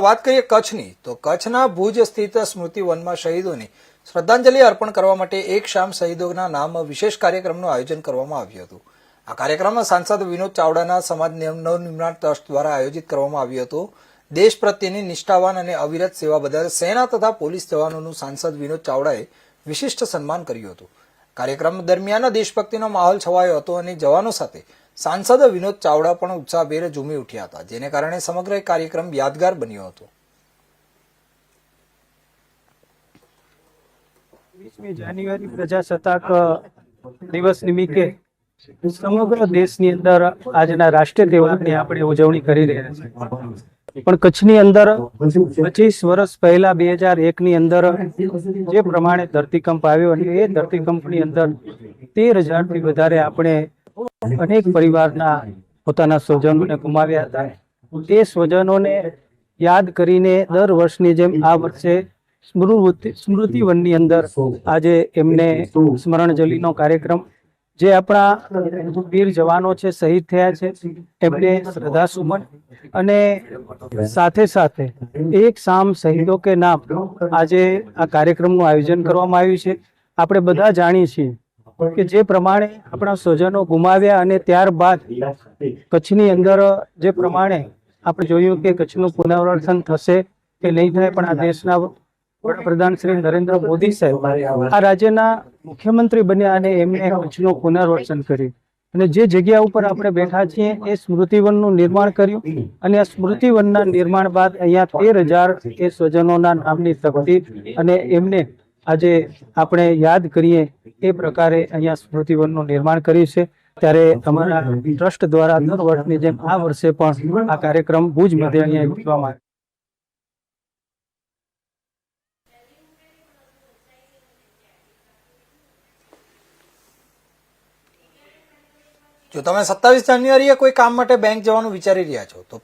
વાત કરીએ કચ્છની, તો કચ્છના ભુજ સ્થિત સ્મૃતિવનમાં શહીદોને શ્રદ્ધાંજલિ અર્પણ કરવા માટે એક શામ શહીદોના નામ વિશેષ કાર્યક્રમનું આયોજન કરવામાં આવ્યું હતું. આ કાર્યક્રમમાં સાંસદ વિનોદ ચાવડાના સમાજ નવનિર્માણ ટ્રસ્ટ દ્વારા આયોજિત કરવામાં આવ્યું હતું. દેશ પ્રત્યેની નિષ્ઠાવાન અને અવિરત સેવા બદલ સેના તથા પોલીસ જવાનોનું સાંસદ વિનોદ ચાવડાએ વિશિષ્ટ સન્માન કર્યું હતું. કાર્યક્રમ દરમિયાન દેશભક્તિનો માહોલ છવાયો હતો અને જવાનો સાથે સાંસદ વિનોદ ચાવડા પણ ઉત્સાહભેર ઝૂમી ઉઠ્યા હતા, જેને કારણે સમગ્ર કાર્યક્રમ યાદગાર બન્યો હતો. જાન્યુઆરી પ્રજાસત્તાક દિવસ નિમિત્તે સમગ્ર દેશની અંદર આજના રાષ્ટ્રીય તહેવારની આપણે ઉજવણી કરી રહ્યા છીએ. પણ કચ્છની અંદર પચીસ વર્ષ પહેલા બે હજાર એક ની અંદર જે પ્રમાણે ધરતીકંપ આવ્યો અને એ ધરતીકંપની અંદર તેર હજારથી વધારે આપણે અનેક પરિવારના પોતાના સ્વજનોને ગુમાવ્યા હતા. તે સ્વજનોને યાદ કરીને દર વર્ષની જેમ આ વર્ષે સ્મૃતિ, સ્મૃતિવનની અંદર આજે એમને સ્મરણજલીનો કાર્યક્રમ, જે આપણા વીર જવાનો છે, શહીદ થયા છે, એમને શ્રદ્ધાસુમન અને સાથે સાથે એક સામ શહીદો કે નામ આજે આ કાર્યક્રમનું આયોજન કરવામાં આવ્યું છે. આપણે બધા જાણીએ છીએ કે જે પ્રમાણે આપણા સ્વજનો ગુમાવ્યા અને ત્યારબાદ કચ્છની અંદર જે પ્રમાણે આપણે જોયું કે કચ્છનું પુનર્વસન થશે કે નહીં થાય, પણ આ દેશના વડાપ્રધાન શ્રી નરેન્દ્ર મોદી સાહેબ આ રાજ્યના મુખ્યમંત્રી બન્યા અને એમને કચ્છનું પુનર્વસન કર્યું. અને જે જગ્યા ઉપર આપણે બેઠા છીએ, એ સ્મૃતિવનનું નિર્માણ કર્યું અને આ સ્મૃતિવનના નિર્માણ બાદ અહીંયા તેર હજાર એ સ્વજનોના નામની તકતી અને એમને આજે આપણે યાદ કરીએ એ પ્રકારે અહીંયા સ્મૃતિવનનું નિર્માણ કર્યું છે. ત્યારે અમારા ટ્રસ્ટ દ્વારા દર વર્ષની જેમ આ વર્ષે પણ આ કાર્યક્રમ ભુજ મધ્ય અહીંયા યોજવામાં જો તમે સત્તાવીસ જાન્યુઆરીએ કોઈ કામ માટે બેંક જવાનું વિચારી રહ્યા છો, તો